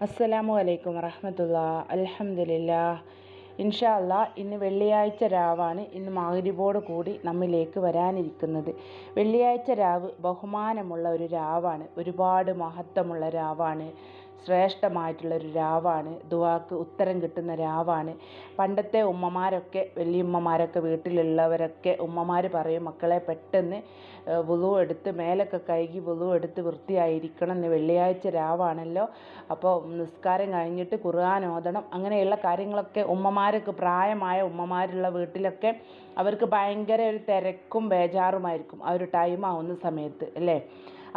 അസ്സലാമു അലൈക്കും വറഹമത്തുള്ള. അലഹമില്ല ഇൻഷാ അല്ലാ ഇന്ന് വെള്ളിയാഴ്ച രാവാണ് ഇന്ന് മഗ്രിബോട് കൂടി നമ്മിലേക്ക് വരാനിരിക്കുന്നത്. വെള്ളിയാഴ്ച രാവ് ബഹുമാനമുള്ള ഒരു രാവാണ് ഒരുപാട് മഹത്വമുള്ള രാവാണ്. ശ്രേഷ്ഠമായിട്ടുള്ള ഒരു രാവാണ്. ദുവാക്ക് ഉത്തരം കിട്ടുന്ന രാവാണ്. പണ്ടത്തെ ഉമ്മമാരൊക്കെ വലിയമ്മമാരൊക്കെ വീട്ടിലുള്ളവരൊക്കെ ഉമ്മമാർ പറയും മക്കളെ പെട്ടെന്ന് വുളു എടുത്ത് മേലൊക്കെ കഴുകി വുളു എടുത്ത് വൃത്തിയായിരിക്കണം. എന്ന് വെള്ളിയാഴ്ച രാവാണല്ലോ. അപ്പോൾ നിസ്കാരം കഴിഞ്ഞിട്ട് ഖുർആൻ ഓതണം. അങ്ങനെയുള്ള കാര്യങ്ങളൊക്കെ ഉമ്മമാരൊക്കെ പ്രായമായ ഉമ്മമാരുള്ള വീട്ടിലൊക്കെ അവർക്ക് ഭയങ്കര ഒരു തിരക്കും ബേജാറുമായിരിക്കും ആ ഒരു ടൈം ആവുന്ന സമയത്ത് അല്ലേ?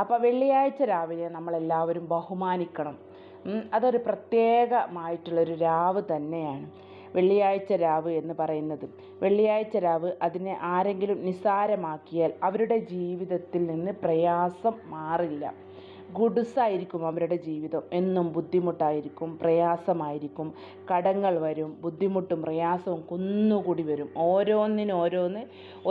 അപ്പോൾ വെള്ളിയാഴ്ച രാവിലെ നമ്മളെല്ലാവരും ബഹുമാനിക്കണം. അതൊരു പ്രത്യേകമായിട്ടുള്ളൊരു രാവ് തന്നെയാണ്. വെള്ളിയാഴ്ച രാവ് എന്ന് പറയുന്നത്. വെള്ളിയാഴ്ച രാവ് അതിനെ ആരെങ്കിലും നിസ്സാരമാക്കിയാൽ അവരുടെ ജീവിതത്തിൽ നിന്ന് പ്രയാസം മാറില്ല. ഗുഡുസായിരിക്കും അവരുടെ ജീവിതം. എന്നും ബുദ്ധിമുട്ടായിരിക്കും പ്രയാസമായിരിക്കും. കടങ്ങൾ വരും ബുദ്ധിമുട്ടും പ്രയാസവും കുന്നുകൂടി വരും. ഓരോന്നിനും ഓരോന്ന്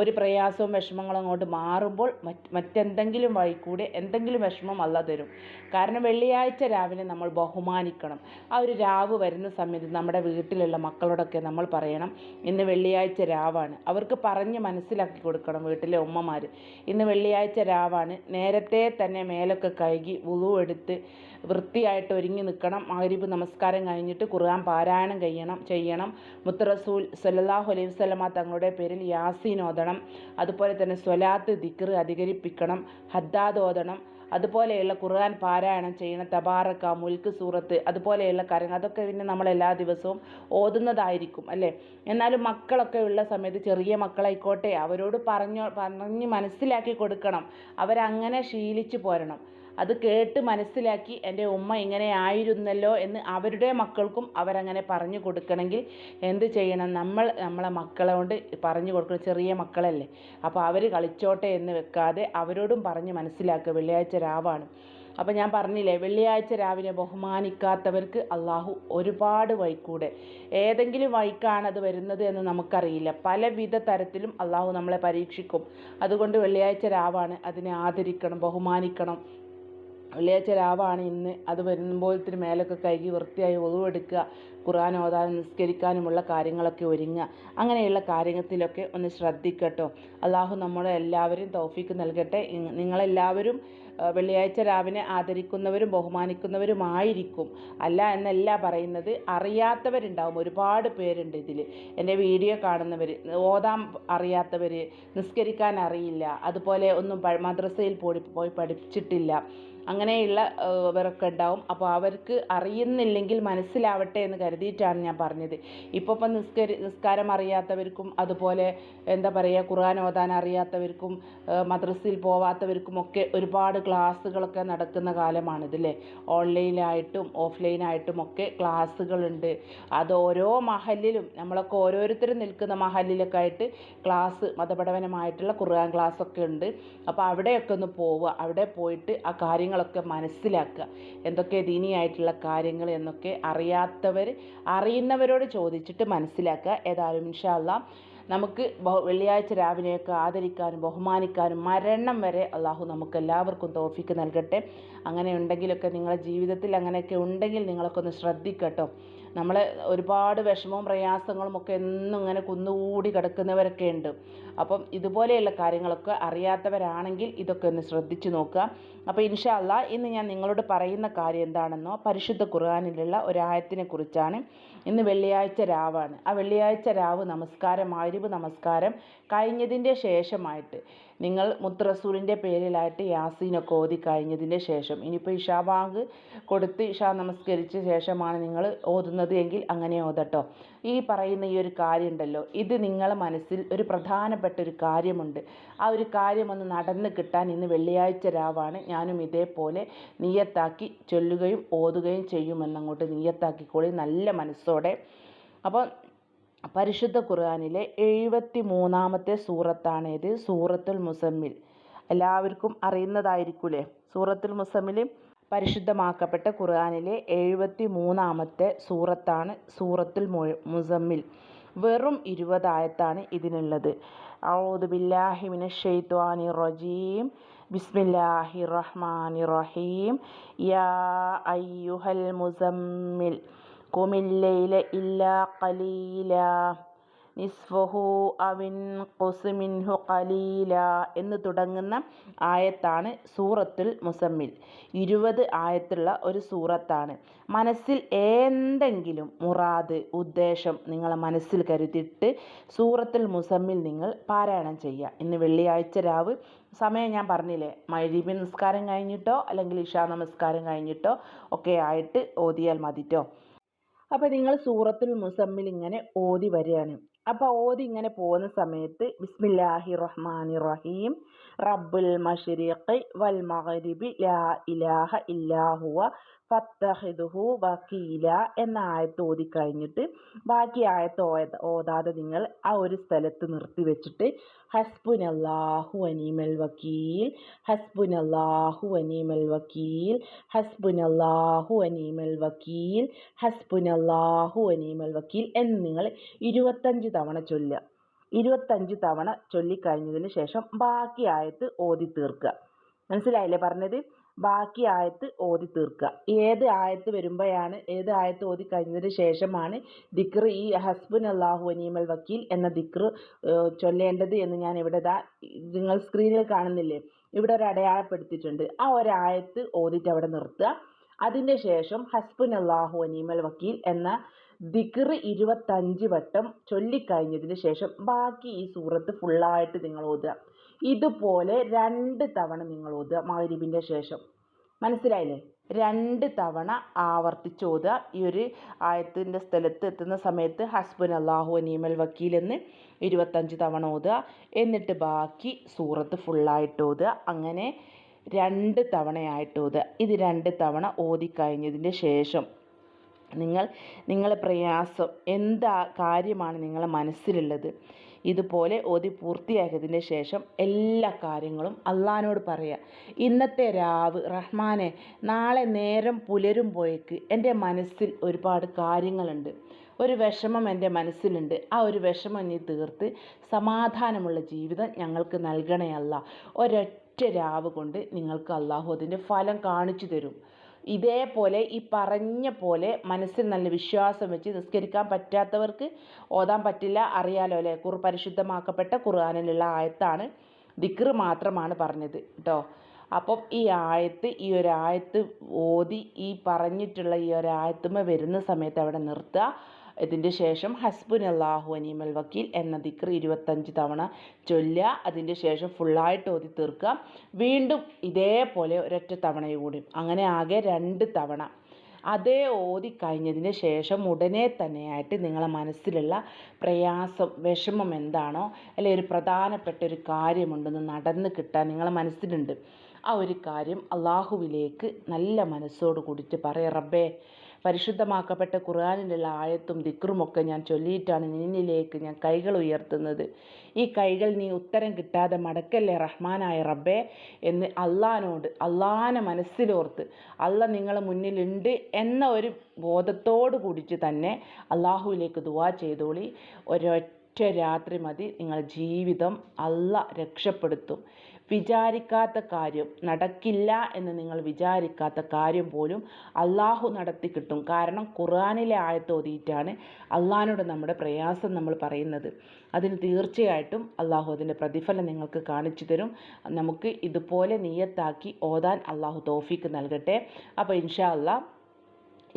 ഒരു പ്രയാസവും വിഷമങ്ങളും അങ്ങോട്ട് മാറുമ്പോൾ മറ്റ് മറ്റെന്തെങ്കിലും വഴി കൂടെ എന്തെങ്കിലും വിഷമം അല്ല തരും. കാരണം വെള്ളിയാഴ്ച രാവിലെ നമ്മൾ ബഹുമാനിക്കണം. ആ ഒരു രാവ് വരുന്ന സമയത്ത് നമ്മുടെ വീട്ടിലുള്ള മക്കളോടൊക്കെ നമ്മൾ പറയണം ഇന്ന് വെള്ളിയാഴ്ച രാവാണ്. അവർക്ക് പറഞ്ഞ് മനസ്സിലാക്കി കൊടുക്കണം വീട്ടിലെ ഉമ്മമാർ ഇന്ന് വെള്ളിയാഴ്ച രാവാണ്. നേരത്തെ തന്നെ മേലൊക്കെ കഴുകി വുളു എടുത്ത് വൃത്തിയായിട്ട് ഒരുങ്ങി നിൽക്കണം. മഗ്രിബ് നമസ്കാരം കഴിഞ്ഞിട്ട് ഖുർആൻ പാരായണം കഴിയണം ചെയ്യണം. മുത്ത് റസൂൽ സല്ലല്ലാഹു അലൈഹി വസല്ലമ തങ്ങളുടെ പേരിൽ യാസീൻ ഓതണം. അതുപോലെ തന്നെ സ്വലാത്ത് ദിക്ർ അധികരിപ്പിക്കണം. ഹദ്ദാദ് ഓതണം. അതുപോലെയുള്ള ഖുർആൻ പാരായണം ചെയ്യണം. തബാറക്ക മുൽക്ക് സൂറത്ത് അതുപോലെയുള്ള കാര്യങ്ങൾ. അതൊക്കെ പിന്നെ നമ്മൾ എല്ലാ ദിവസവും ഓതുന്നതായിരിക്കും അല്ലേ? എന്നാലും മക്കളൊക്കെ ഉള്ള സമയത്ത് ചെറിയ മക്കളായിക്കോട്ടെ അവരോട് പറഞ്ഞു പറഞ്ഞ് മനസ്സിലാക്കി കൊടുക്കണം. അവരങ്ങനെ ശീലിച്ചു പോരണം. അത് കേട്ട് മനസ്സിലാക്കി എന്റെ ഉമ്മ ഇങ്ങനെ ആയിരുന്നല്ലോ എന്ന് അവരുടെ മക്കൾക്കും അവരങ്ങനെ പറഞ്ഞു കൊടുക്കണമെങ്കിൽ എന്ത് ചെയ്യണം? നമ്മൾ നമ്മളെ മക്കളെ കൊണ്ട് പറഞ്ഞു കൊടുക്കണം ചെറിയ മക്കളല്ലേ. അപ്പോൾ അവർ കളിച്ചോട്ടെ എന്ന് വെക്കാതെ അവരോടും പറഞ്ഞ് മനസ്സിലാക്കുക വെള്ളിയാഴ്ച രാവാണ്. അപ്പോൾ ഞാൻ പറഞ്ഞില്ലേ വെള്ളിയാഴ്ച രാവിലെ ബഹുമാനിക്കാത്തവർക്ക് അള്ളാഹു ഒരുപാട് വഴിക്കൂടെ ഏതെങ്കിലും വഴിക്കാണ് അത് വരുന്നത് എന്ന് നമുക്കറിയില്ല. പലവിധ തരത്തിലും അള്ളാഹു നമ്മളെ പരീക്ഷിക്കും. അതുകൊണ്ട് വെള്ളിയാഴ്ച രാവാണ്. അതിനെ ആദരിക്കണം ബഹുമാനിക്കണം. വെള്ളിയാഴ്ച രാവാണ് ഇന്ന്. അത് വരുമ്പോഴത്തിന് മേലൊക്കെ കഴുകി വൃത്തിയായി ഒതുവെടുക്കുക ഖുർആൻ ഓതാൻ നിസ്കരിക്കാനുമുള്ള കാര്യങ്ങളൊക്കെ ഒരുങ്ങുക. അങ്ങനെയുള്ള കാര്യത്തിലൊക്കെ ഒന്ന് ശ്രദ്ധിക്കട്ടോ. അള്ളാഹു നമ്മളെ എല്ലാവരും തൗഫീക്ക് നൽകട്ടെ. നിങ്ങളെല്ലാവരും വെള്ളിയാഴ്ച രാവിനെ ആദരിക്കുന്നവരും ബഹുമാനിക്കുന്നവരുമായിരിക്കും. അല്ല എന്നല്ല പറയുന്നത് അറിയാത്തവരുണ്ടാവും. ഒരുപാട് പേരുണ്ട് ഇതിൽ എന്റെ വീഡിയോ കാണുന്നവർ ഓതാൻ അറിയാത്തവർ നിസ്കരിക്കാൻ അറിയില്ല. അതുപോലെ ഒന്നും മദ്രസയിൽ പോയി പഠിച്ചിട്ടില്ല. അങ്ങനെയുള്ള ഇവരൊക്കെ ഉണ്ടാവും. അപ്പോൾ അവർക്ക് അറിയുന്നില്ലെങ്കിൽ മനസ്സിലാവട്ടെ എന്ന് കരുതിയിട്ടാണ് ഞാൻ പറഞ്ഞത്. ഇപ്പോൾ ഇപ്പം നിസ്കരി നിസ്കാരം അറിയാത്തവർക്കും അതുപോലെ എന്താ പറയുക ഖുർആൻ ഓതാൻ അറിയാത്തവർക്കും മദ്രസിൽ പോവാത്തവർക്കും ഒക്കെ ഒരുപാട് ക്ലാസ്സുകളൊക്കെ നടക്കുന്ന കാലമാണിതല്ലേ ഓൺലൈനായിട്ടും ഓഫ്ലൈനായിട്ടും ഒക്കെ ക്ലാസ്സുകളുണ്ട്. അത് ഓരോ മഹലിലും നമ്മളൊക്കെ ഓരോരുത്തരും നിൽക്കുന്ന മഹലിലൊക്കെ ആയിട്ട് ക്ലാസ് മതപഠനമായിട്ടുള്ള ഖുർആൻ ക്ലാസ്സൊക്കെ ഉണ്ട്. അപ്പോൾ അവിടെയൊക്കെ ഒന്ന് പോവുക. അവിടെ പോയിട്ട് ആ കാര്യങ്ങളൊക്കെ മനസ്സിലാക്കുക. എന്തൊക്കെ ദീനിയായിട്ടുള്ള കാര്യങ്ങൾ എന്നൊക്കെ അറിയാത്തവർ അറിയുന്നവരോട് ചോദിച്ചിട്ട് മനസ്സിലാക്കുക. ഏതായാലും ഇൻഷാല്ല നമുക്ക് വെള്ളിയാഴ്ച രാവിലെയൊക്കെ ആദരിക്കാനും ബഹുമാനിക്കാനും മരണം വരെ അള്ളാഹു നമുക്ക് എല്ലാവർക്കും തോഫിക്ക് നൽകട്ടെ. അങ്ങനെ ഉണ്ടെങ്കിലൊക്കെ നിങ്ങളുടെ ജീവിതത്തിൽ അങ്ങനെയൊക്കെ ഉണ്ടെങ്കിൽ നിങ്ങളൊക്കെ ഒന്ന് ശ്രദ്ധിക്കട്ടോ. നമ്മൾ ഒരുപാട് വിഷമവും പ്രയാസങ്ങളും ഒക്കെ എന്നും ഇങ്ങനെ കുന്നുകൂടി കിടക്കുന്നവരൊക്കെ ഉണ്ട്. അപ്പം ഇതുപോലെയുള്ള കാര്യങ്ങളൊക്കെ അറിയാത്തവരാണെങ്കിൽ ഇതൊക്കെ ഒന്ന് ശ്രദ്ധിച്ചു നോക്കുക. അപ്പോൾ ഇൻഷാല്ല ഇന്ന് ഞാൻ നിങ്ങളോട് പറയുന്ന കാര്യം എന്താണെന്നോ പരിശുദ്ധ ഖുർആാനിലുള്ള ഒരായത്തിനെ കുറിച്ചാണ്. ഇന്ന് വെള്ളിയാഴ്ച രാവാണ്. ആ വെള്ളിയാഴ്ച രാവ് നമസ്കാരം ആരിവ് നമസ്കാരം കഴിഞ്ഞതിന്റെ ശേഷമായിട്ട് നിങ്ങൾ മുത്തറസൂലിന്റെ പേരിലായിട്ട് യാസീനൊക്കെ ഓതി കഴിഞ്ഞതിന്റെ ശേഷം. ഇനിയിപ്പോൾ ഇഷാ ബാങ്ക് കൊടുത്ത് ഇഷാ നമസ്കരിച്ച ശേഷമാണ് നിങ്ങൾ ഓതുന്നത് എങ്കിൽ അങ്ങനെ ഓതട്ടോ. ഈ പറയുന്ന ഈ ഒരു കാര്യമുണ്ടല്ലോ. ഇത് നിങ്ങളെ മനസ്സിൽ ഒരു പ്രധാനപ്പെട്ട ഒരു കാര്യമുണ്ട്. ആ ഒരു കാര്യം ഒന്ന് നടന്ന് കിട്ടാൻ ഇന്ന് വെള്ളിയാഴ്ച രാവാണ്. ഞാനും ഇതേപോലെ നീയത്താക്കി ചൊല്ലുകയും ഓതുകയും ചെയ്യുമെന്നങ്ങോട്ട് നീയത്താക്കിക്കോളി. നല്ല മനസ്സോടെ. അപ്പോൾ പരിശുദ്ധ ഖുർആാനിലെ എഴുപത്തി മൂന്നാമത്തെ സൂറത്താണ് ഇത് സൂറത്തുൽ മുസമ്മിൽ. എല്ലാവർക്കും അറിയുന്നതായിരിക്കൂലേ? സൂറത്തുൽ മുസമ്മിൽ പരിശുദ്ധമാക്കപ്പെട്ട ഖുർആാനിലെ എഴുപത്തി മൂന്നാമത്തെ സൂറത്താണ് സൂറത്തുൽ മുസമ്മിൽ. വെറും ഇരുപതായത്താണ് ഇതിനുള്ളത്. ഔദു ബില്ലാഹി മിനശ് റജീം. ബിസ്മില്ലാഹി റഹ്മാനി റഹീം. യാ അയ്യുഹൽ മുസമ്മിൽ. കുമില്ലയിലെ ഇല്ലാ കലീല നിസ്ഫഹു അവിൻ കൊസുമിൻഹു കലീല എന്ന് തുടങ്ങുന്ന ആയത്താണ് സൂറത്തുൽ മുസമ്മിൽ. ഇരുപത് ആയത്തുള്ള ഒരു സൂറത്താണ്. മനസ്സിൽ എന്തെങ്കിലും മുറാദ് ഉദ്ദേശം നിങ്ങളെ മനസ്സിൽ കരുതിയിട്ട് സൂറത്തുൽ മുസമ്മിൽ നിങ്ങൾ പാരായണം ചെയ്യുക. ഇന്ന് വെള്ളിയാഴ്ച രാവ്. സമയം ഞാൻ പറഞ്ഞില്ലേ? മഴീബി നിസ്കാരം കഴിഞ്ഞിട്ടോ അല്ലെങ്കിൽ ഇഷാ നമസ്കാരം കഴിഞ്ഞിട്ടോ ഒക്കെ ആയിട്ട് ഓതിയാൽ മതിട്ടോ? അപ്പോൾ നിങ്ങൾ സൂറത്തുൽ മുസമ്മിൽ ഇങ്ങനെ ഓതി വരികയാണ്. അപ്പോൾ ഓതി ഇങ്ങനെ പോകുന്ന സമയത്ത് ബിസ്മില്ലാഹി റഹ്മാനി റഹീം റബ്ബുൽ മഷരീഖ് വൽ മഗ്രിബി ലാ ഇലാഹ ഇല്ലാ ഹുവ ഫത്തഹിദുഹു വക്കീല എന്ന ആയത്ത് ഓതി കഴിഞ്ഞിട്ട് ബാക്കി ആയത്ത് ഓതാതെ നിങ്ങൾ ആ ഒരു സ്ഥലത്ത് നിർത്തി വെച്ചിട്ട് ഹസ്ബുനല്ലാഹു അനീമൽ വക്കീൽ ഹസ്ബുനല്ലാഹു അനീമൽ വക്കീൽ ഹസ്ബുനല്ലാഹു അനീമൽ വക്കീൽ ഹസ്ബുനല്ലാഹു അനീമൽ വക്കീൽ എന്ന് നിങ്ങൾ ഇരുപത്തഞ്ച് തവണ ചൊല്ലുക. ഇരുപത്തഞ്ച് തവണ ചൊല്ലിക്കഴിഞ്ഞതിന് ശേഷം ബാക്കി ആയത്ത് ഓതി തീർക്കുക മനസ്സിലായില്ലേ പറഞ്ഞത്? ബാക്കി ആയത്ത് ഓതി തീർക്കുക. ഏത് ആയത്ത് വരുമ്പോഴാണ് ഏത് ആയത്ത് ഓതി കഴിഞ്ഞതിന് ശേഷമാണ് ദിക്ർ ഈ ഹസ്ബുൻ അള്ളാഹു അനീമൽ വക്കീൽ എന്ന ദിക്ർ ചൊല്ലേണ്ടത് എന്ന് ഞാൻ ഇവിടെ ദാ നിങ്ങൾ സ്ക്രീനിൽ കാണുന്നില്ലേ? ഇവിടെ ഒരു അടയാളപ്പെടുത്തിയിട്ടുണ്ട്. ആ ഒരായത്ത് ഓതിട്ട് അവിടെ നിർത്തുക. അതിന്റെ ശേഷം ഹസ്ബുൻ അള്ളാഹു അനീമൽ വക്കീൽ എന്ന ദിക്ർ ഇരുപത്തഞ്ച് വട്ടം ചൊല്ലിക്കഴിഞ്ഞതിന് ശേഷം ബാക്കി ഈ സൂറത്ത് ഫുള്ളായിട്ട് നിങ്ങൾ ഓതുക. ഇതുപോലെ രണ്ട് തവണ നിങ്ങൾ ഓതുക മകരിബിന്റെ ശേഷം. മനസ്സിലായില്ലേ? രണ്ട് തവണ ആവർത്തിച്ച് ഓതുക. ഈ ഒരു ആയത്തിന്റെ സ്ഥലത്ത് എത്തുന്ന സമയത്ത് ഹസ്ബൻ അള്ളാഹു അനീമൽ വക്കീൽ എന്ന് ഇരുപത്തഞ്ച് തവണ ഓതുക. എന്നിട്ട് ബാക്കി സൂറത്ത് ഫുള്ളായിട്ട് ഓതുക. അങ്ങനെ രണ്ട് തവണയായിട്ട് ഓതുക. ഇത് രണ്ട് തവണ ഓതിക്കഴിഞ്ഞതിന്റെ ശേഷം. നിങ്ങൾ നിങ്ങളെ പ്രയാസം എന്താ കാര്യമാണ് നിങ്ങളെ മനസ്സിലുള്ളത്? ഇതുപോലെ ഓതി പൂർത്തിയാക്കിയതിന് ശേഷം എല്ലാ കാര്യങ്ങളും അള്ളഹാനോട് പറയുക ഇന്നത്തെ രാവ് റഹ്മാനെ നാളെ നേരം പുലരുമ്പോഴേക്ക് എന്റെ മനസ്സിൽ ഒരുപാട് കാര്യങ്ങളുണ്ട്. ഒരു വിഷമം എന്റെ മനസ്സിലുണ്ട്. ആ ഒരു വിഷമം നീ തീർത്ത് സമാധാനമുള്ള ജീവിതം ഞങ്ങൾക്ക് നൽകണേ അല്ല ഒരൊറ്റ രാവ് കൊണ്ട് നിങ്ങൾക്ക് അള്ളാഹു അതിന്റെ ഫലം കാണിച്ചു തരും. ഇതേപോലെ ഈ പറഞ്ഞ പോലെ മനസ്സിൽ നല്ല വിശ്വാസം വെച്ച് നിസ്കരിക്കാൻ പറ്റാത്തവർക്ക് ഓതാൻ പറ്റില്ല അറിയാലോ അല്ലേ? കുർ പരിശുദ്ധമാക്കപ്പെട്ട ഖുർആാനിലുള്ള ആയത്താണ് ദിക്ർ മാത്രമാണ് പറഞ്ഞത് കേട്ടോ അപ്പം ഈ ആയത്ത് ഈ ഒരു ആയത്ത് ഓതി ഈ പറഞ്ഞിട്ടുള്ള ഈ ഒരു ആയത്തുമ്മ വരുന്ന സമയത്ത് അവിടെ നിർത്തുക. ഇതിന്റെ ശേഷം ഹസ്ബുൻ അള്ളാഹു അനീമൽ വക്കീൽ എന്ന ദിക്ർ ഇരുപത്തഞ്ച് തവണ ചൊല്ലുക. അതിന്റെ ശേഷം ഫുള്ളായിട്ട് ഓതി തീർക്കുക. വീണ്ടും ഇതേപോലെ ഒരൊറ്റ തവണയൂടി അങ്ങനെ ആകെ രണ്ട് തവണ. അതേ ഓതി കഴിഞ്ഞതിന് ശേഷം ഉടനെ തന്നെയായിട്ട് നിങ്ങളെ മനസ്സിലുള്ള പ്രയാസം വിഷമം എന്താണോ അല്ലെ ഒരു പ്രധാനപ്പെട്ട ഒരു കാര്യമുണ്ടെന്ന് നടന്ന് കിട്ടാൻ നിങ്ങളെ മനസ്സിലുണ്ട്. ആ ഒരു കാര്യം അള്ളാഹുവിലേക്ക് നല്ല മനസ്സോട് കൂടിയിട്ട് പറയാം റബ്ബേ പരിശുദ്ധമാക്കപ്പെട്ട ഖുർആാനിലുള്ള ആയത്തും ദിക്റുമൊക്കെ ഞാൻ ചൊല്ലിയിട്ടാണ് നിന്നിലേക്ക് ഞാൻ കൈകൾ ഉയർത്തുന്നത്. ഈ കൈകൾ നീ ഉത്തരം കിട്ടാതെ മടക്കല്ലേ റഹ്മാനായ റബ്ബേ എന്ന് അള്ളഹാനോട് അള്ളഹാനെ മനസ്സിലോർത്ത് അള്ള നിങ്ങളെ മുന്നിലുണ്ട് എന്ന ഒരു ബോധത്തോട് കൂടിയിട്ട് തന്നെ അള്ളാഹുവിലേക്ക് ദുവാ ചെയ്തോളി. ഒരൊറ്റ രാത്രി മതി നിങ്ങളുടെ ജീവിതം അള്ള രക്ഷപ്പെടുത്തും. വിചാരിക്കാത്ത കാര്യം നടക്കില്ല എന്ന് നിങ്ങൾ വിചാരിക്കാത്ത കാര്യം പോലും അള്ളാഹു നടത്തി കിട്ടും. കാരണം ഖുർആാനിലെ ആയത്തോതിയിട്ടാണ് അള്ളാഹിനോട് നമ്മുടെ പ്രയാസം നമ്മൾ പറയുന്നത്. അതിന് തീർച്ചയായിട്ടും അള്ളാഹു അതിന്റെ പ്രതിഫലം നിങ്ങൾക്ക് കാണിച്ചു തരും. നമുക്ക് ഇതുപോലെ നീയത്താക്കി ഓതാൻ അള്ളാഹു തോഫിക്ക് നൽകട്ടെ. അപ്പോൾ ഇൻഷാ അള്ളാഹ്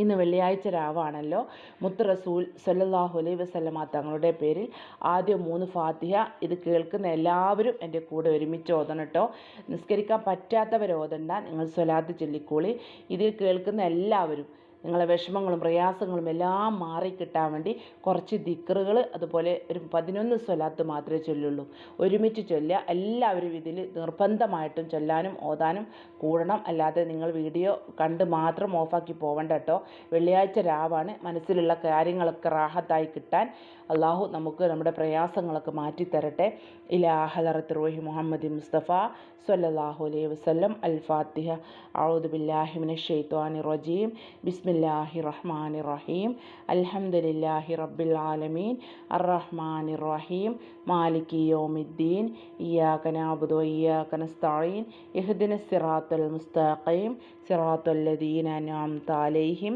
ഇന്ന് വെള്ളിയാഴ്ച രാവാണല്ലോ. മുത്ത് റസൂൽ സല്ലാഹു അലൈ വസ്ലമ തങ്ങളുടെ പേരിൽ ആദ്യം മൂന്ന് ഫാത്തിഹ ഇത് കേൾക്കുന്ന എല്ലാവരും എന്റെ കൂടെ ഒരുമിച്ച് ഓതണം കേട്ടോ നിസ്കരിക്കാൻ പറ്റാത്തവർ ഓതണ്ട നിങ്ങൾ സ്വലാത്ത് ചൊല്ലിക്കോളി. ഇതിൽ കേൾക്കുന്ന എല്ലാവരും നിങ്ങളെ വിഷമങ്ങളും പ്രയാസങ്ങളും എല്ലാം മാറിക്കിട്ടാൻ വേണ്ടി കുറച്ച് ദിക്കറുകൾ അതുപോലെ ഒരു പതിനൊന്ന് സ്വലാത്ത് മാത്രമേ ചൊല്ലുള്ളൂ. ഒരുമിച്ച് ചൊല്ലുക. എല്ലാവരും ഇതിൽ നിർബന്ധമായിട്ടും ചൊല്ലാനും ഓതാനും കൂടണം. അല്ലാതെ നിങ്ങൾ വീഡിയോ കണ്ട് മാത്രം ഓഫാക്കി പോകണ്ട കേട്ടോ. വെള്ളിയാഴ്ച രാവാണ്. മനസ്സിലുള്ള കാര്യങ്ങളൊക്കെ റാഹത്തായി കിട്ടാൻ അള്ളാഹു നമുക്ക് നമ്മുടെ പ്രയാസങ്ങളൊക്കെ മാറ്റിത്തരട്ടെ. ഇലാഹലറത്ത് റോഹി മുഹമ്മദ് മുസ്തഫ സല്ലാഹു അലൈഹി വസ്ലം അൽ ഫാത്തിഹ. ഔദു ബില്ലാഹി മിനശ് ഷൈത്വാനിർ റജീം. ബിസ്മില്ലാ ബിസ്മില്ലാഹി റഹ്മാൻ റഹീം അൽഹംദുലില്ലാഹി റബ്ബിൽ ആലമീൻ അറഹ്മാൻ റഹീം മാലിക് യോമിദ്ദീൻ. ഇയാക്കന അബുദോ ഇയാക്കന സ്തായീൻ ഇഹ്ദിന സിറാത്തുൽ മുസ്താഖീം. സിറാത്തുല്ലദീൻ അനാം താലേഹിം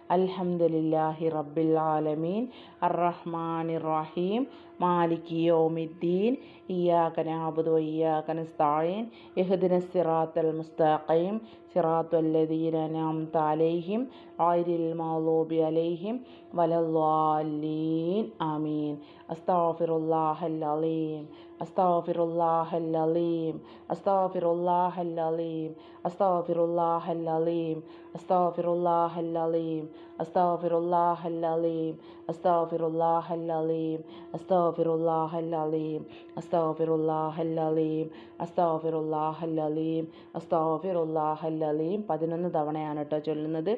അൽഹംദുലില്ലാഹി റബ്ബിൽ ആലമീൻ. അർറഹ്മാനി റഹീം മാലികി യോമിദ്ദീൻ. ഇയ്യാക നഅബുദു വഇയ്യാക നസ്തഈൻ ഇഹ്ദിന സിറാത്തൽ മുസ്തഖീം. സിറാത്തൽ ലദീന അൻഅംത അലൈഹിം. ഗൈറിൽ മഗ്ളൂബി അലൈഹിം. വലല്ലാലീൻ ആമീൻ. അസ്തഗ്ഫിറുല്ലാഹൽ അലീം. അസ്തഗ്ഫിറുല്ലാഹൽ അലീം അസ്തഗ്ഫിറുല്ലാഹൽ അലീം അസ്തഗ്ഫിറുല്ലാഹൽ അലീം അസ്തഗ്ഫിറുല്ലാഹൽ അലീം അസ്തഗ്ഫിറുല്ലാഹൽ അലീം അസ്തഗ്ഫിറുല്ലാഹൽ അലീം അസ്തഗ്ഫിറുല്ലാഹൽ അലീം അസ്തഗ്ഫിറുല്ലാഹൽ അലീം അസ്തഗ്ഫിറുല്ലാഹൽ അലീം അസ്തഗ്ഫിറുല്ലാഹൽ അലീം പതിനൊന്ന് തവണയാണ് കേട്ടോ ചൊല്ലുന്നത്.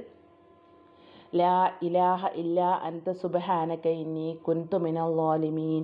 ലാ ഇലാഹ ഇല്ലാ അൻത സുബ്ഹാനക ഇന്നി കുൻതു മിനൽ ളാലിമീൻ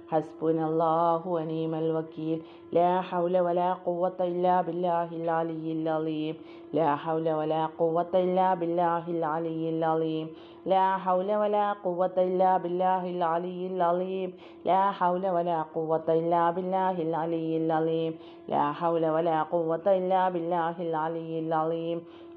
حسبنا الله ونعم الوكيل. لا حول ولا قوة إلا بالله العلي العظيم. لا حول ولا قوة إلا بالله العلي العظيم. لا حول ولا قوة إلا بالله العلي العظيم. لا حول ولا قوة إلا بالله العلي العظيم. لا حول ولا قوة إلا بالله العلي العظيم.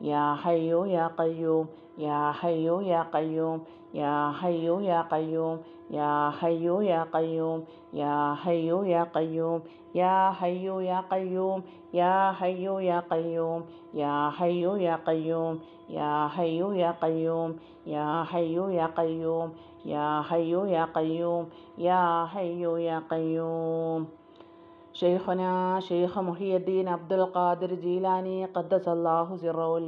യാ ഹയ്യോ യാ കയ്യൂം യാ ഹയ്യോ യാ കയ്യൂം യാ ഹയ്യോ യാ കയ്യൂം യാ ഹയ്യോ യാ കയ്യൂം യാ ഹയ്യോ യാ കയ്യൂം യാ ഹയ്യോ യാ കയ്യൂം യാ ഹയ്യോ യാ കയ്യൂം യാ ഹയ്യോ യാ കയ്യൂം യാ ഹയ്യോ യാ കയ്യൂം യാ ഹയ്യോ യാ കയ്യൂം യാ ഹയ്യോ യാ കയ്യൂം യാ ഹയ്യോ യാ കയ്യൂം شيخنا شيخ محي الدين عبد القادر جيلاني قدس الله سره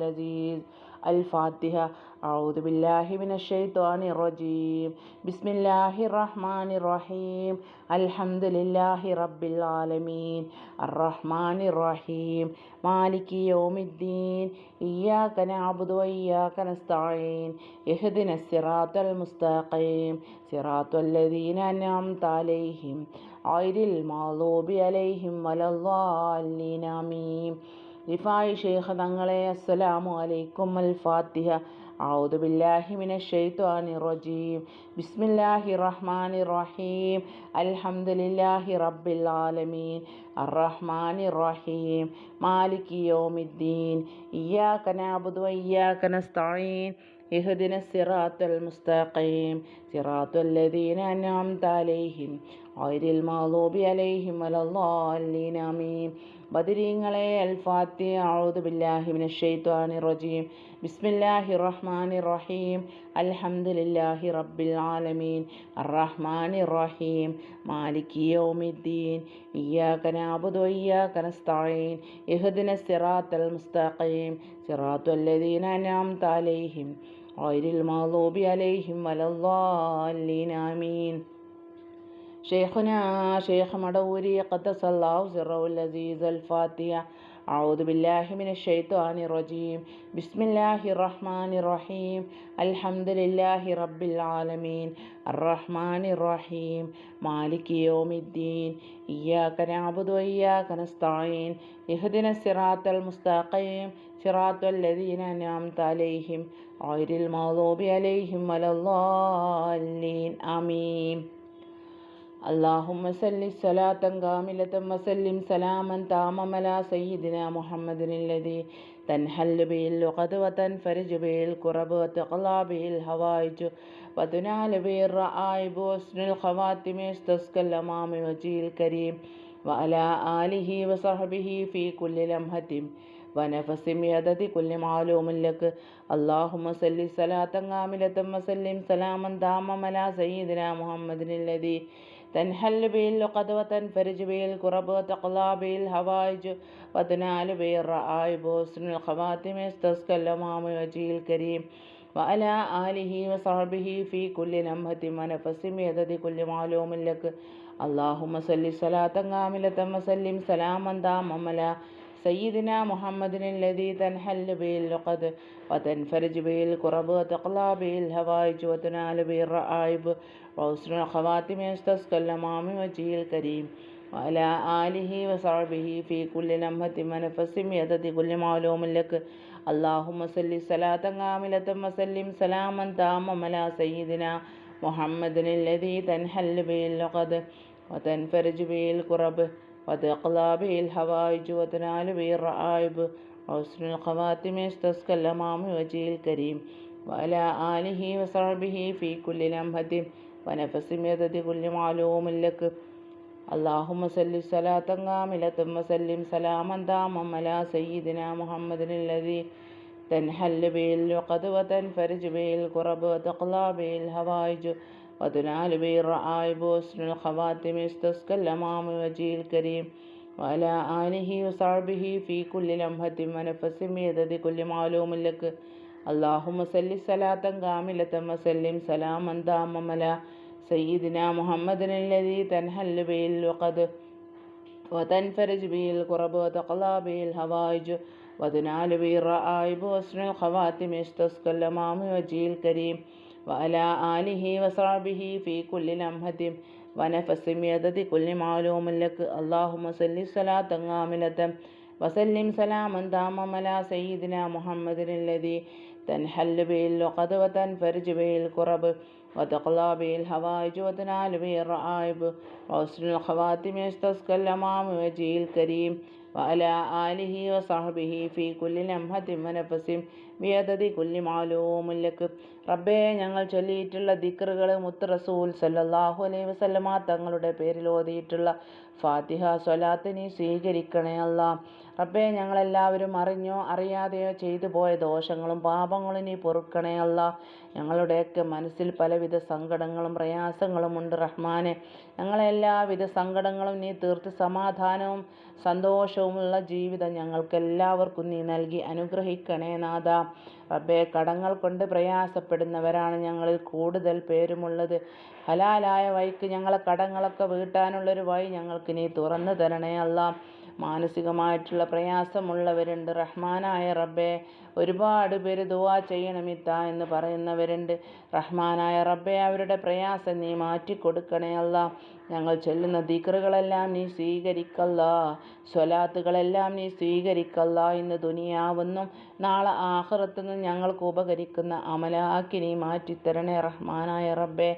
العزيز الفاتحة أعوذ بالله من الشيطان الرجيم بسم الله الرحمن الرحيم الحمد لله رب العالمين الرحمن الرحيم مالك يوم الدين إياك نعبد وإياك نستعين اهدنا الصراط المستقيم صراط الذين أنعمت عليهم غير المغضوب عليهم ولا الضالين آمين റിഫായി ഷെയ്ഖ് തങ്ങളെ അസ്സലാമു അലൈക്കും അൽ ഫാത്തിഹ أعوذ بالله من الشيطان الرجيم بسم الله الرحمن الرحيم الحمد لله رب العالمين الرحمن الرحيم مالك يوم الدين إياك نعبد وإياك نستعين اهدنا الصراط المستقيم صراط الذين أنعمت عليهم غير المغضوب عليهم ولا الضالين آمين ബദരീങ്ങളെ അൽ ഫാത്തി ഔദു ബില്ലാഹി മിനശ് ഷൈത്വാനിർ റജീം ബിസ്മില്ലാഹിർ റഹ്മാനിർ റഹീം അൽഹംദുലില്ലാഹി റബ്ബിൽ ആലമീൻ അർറഹ്മാനിർ റഹീം മാലികി യൗമിദ്ദീൻ ഇയ്യാക നഅബുദു വഇയ്യാക നസ്തഈൻ ഇഹ്ദിനസ് സിറാത്തൽ മുസ്തഖീം സിറാത്തൽ ലദീന അൻഅംത അലൈഹിം ഗൈറിൽ മഗ്ദൂബി അലൈഹിം വലദ്ദാല്ലീൻ ആമീൻ شيخنا شيخ مدوري قدس الله سره العزيز الفاتحة أعوذ بالله من الشيطان الرجيم بسم الله الرحمن الرحيم الحمد لله رب العالمين الرحمن الرحيم مالك يوم الدين إياك نعبد وإياك نستعين اهدنا الصراط المستقيم صراط الذين أنعمت عليهم غير المغضوب عليهم ولا الضالين آمين اللهم صل صلاة كاملة وسلم سلاما تاما على سيدنا محمد الذي تنحل به اللقد وتنفرج به الكرب وتقلى به الهوائج وتنال به الرائب وحسن الخواتم يستسقى الأمام وجه الكريم وعلى آله وصحبه في كل لمحة ونفس بعدد كل معلوم لك. اللهم صل صلاة كاملة وسلم سلاما تاما على سيدنا محمد الذي تنحل به اللقد وتنفرج به الكرب وتقضى به الهوائج وتنال به الرائب وحسن الخواتم يستسقى الأمام وجه الكريم وعلى آله وصحبه في كل لمحة ونفس بعدد كل معلوم لك اللهم صل صلاة كاملة وسلم سلاما داما على سيدنا محمد الذي تنحل به اللقد وتنفرج به الكرب وتقلى به الهوائج وتنال به الرائب وحسن الخواتم يستسقى الأمام وجه الكريم وعلى آله وصحبه في كل لمحة ونفس بعدد كل معلوم لك. اللهم صل صلاة كاملة وسلم سلاما تاما على سيدنا محمد الذي تنحل به اللقد وتنفرج به الكرب. وتقلى به الحوائج وتنال به الرعائب وحسن الخواتم يستسقى الأمام وجه الكريم وعلى آله وصحبه في كل لمحة ونفس بعدد كل معلوم لك اللهم صل صلاة كاملة وسلم سلاما داما على سيدنا محمد الذي تنحل به العقد وتنفرج به الكرب وتقلى به الهوائج وتنال به الرعائب وحسن الخواتم يستسقى الأمام وجه الكريم وعلى آله وصحبه في كل لمحة ونفس بعدد كل معلوم لك اللهم صل صلاة كاملة وسلم سلاما داما على سيدنا محمد الذي تنحل به العقد وتنفرج به الكرب وتقضى به الهوائج وتنال به الرائب وحسن الخواتم يستسقى الأمام وجه الكريم وعلى آله وصحبه في كل لمحة ونفس بعدد كل معلوم لك اللهم صل صلاة كاملة وسلم سلاما تاما على سيدنا محمد الذي تنحل به اللقد وتنفرج به الكرب وتقلى به الهوائج وتنال به الرائب وحسن الخواتم يستسقى الأمام وجه الكريم وعلى آله وصحبه في كل لمحة ونفس ബിയദതി കുല്ലി റബ്ബേ ഞങ്ങൾ ചൊല്ലിയിട്ടുള്ള ദിക്റുകൾ മുത്ത് റസൂൽ സല്ലാഹു അലൈഹി വസല്ലമ തങ്ങളുടെ പേരിൽ ഓതിയിട്ടുള്ള ഫാത്തിഹ സ്വലാത്ത് നീ സ്വീകരിക്കണേ അല്ല. റബ്ബേ ഞങ്ങളെല്ലാവരും അറിഞ്ഞോ അറിയാതെയോ ചെയ്തു പോയ ദോഷങ്ങളും പാപങ്ങളും നീ പൊറുക്കണേ അല്ല. ഞങ്ങളുടെയൊക്കെ മനസ്സിൽ പലവിധ സങ്കടങ്ങളും പ്രയാസങ്ങളും ഉണ്ട് റഹ്മാനെ. ഞങ്ങളെല്ലാവിധ സങ്കടങ്ങളും നീ തീർത്ത് സമാധാനവും സന്തോഷവുമുള്ള ജീവിതം ഞങ്ങൾക്കെല്ലാവർക്കും നീ നൽകി അനുഗ്രഹിക്കണേ നാഥ. റബ്ബേ കടങ്ങൾ കൊണ്ട് പ്രയാസപ്പെടുന്നവരാണ് ഞങ്ങളിൽ കൂടുതൽ പേരുമുള്ളത്. ഹലാലായ വഴിക്ക് ഞങ്ങളെ കടങ്ങളൊക്കെ വീട്ടാനുള്ളൊരു വഴി ഞങ്ങൾക്ക് നീ തുറന്നു തരണേ അല്ല. മാനസികമായിട്ടുള്ള പ്രയാസമുള്ളവരുണ്ട്. റഹ്മാനായ റബ്ബേ ഒരുപാട് പേര് ദുവാ ചെയ്യണമിത്ത എന്ന് പറയുന്നവരുണ്ട്. റഹ്മാനായ റബ്ബെ അവരുടെ പ്രയാസം നീ മാറ്റി കൊടുക്കണേ അല്ല. ഞങ്ങൾ ചൊല്ലുന്ന ദിക്റുകളെല്ലാം നീ സ്വീകരിക്കല്ല. സ്വലാത്തുകളെല്ലാം നീ സ്വീകരിക്കല്ല ഇന്ന് ദുനിയാവെന്നും നാളെ ആഹ്റത്തെന്നും ഞങ്ങൾക്ക് ഉപകരിക്കുന്ന അമലാക്കി നീ മാറ്റിത്തരണേ റഹ്മാനായ റബ്ബെ.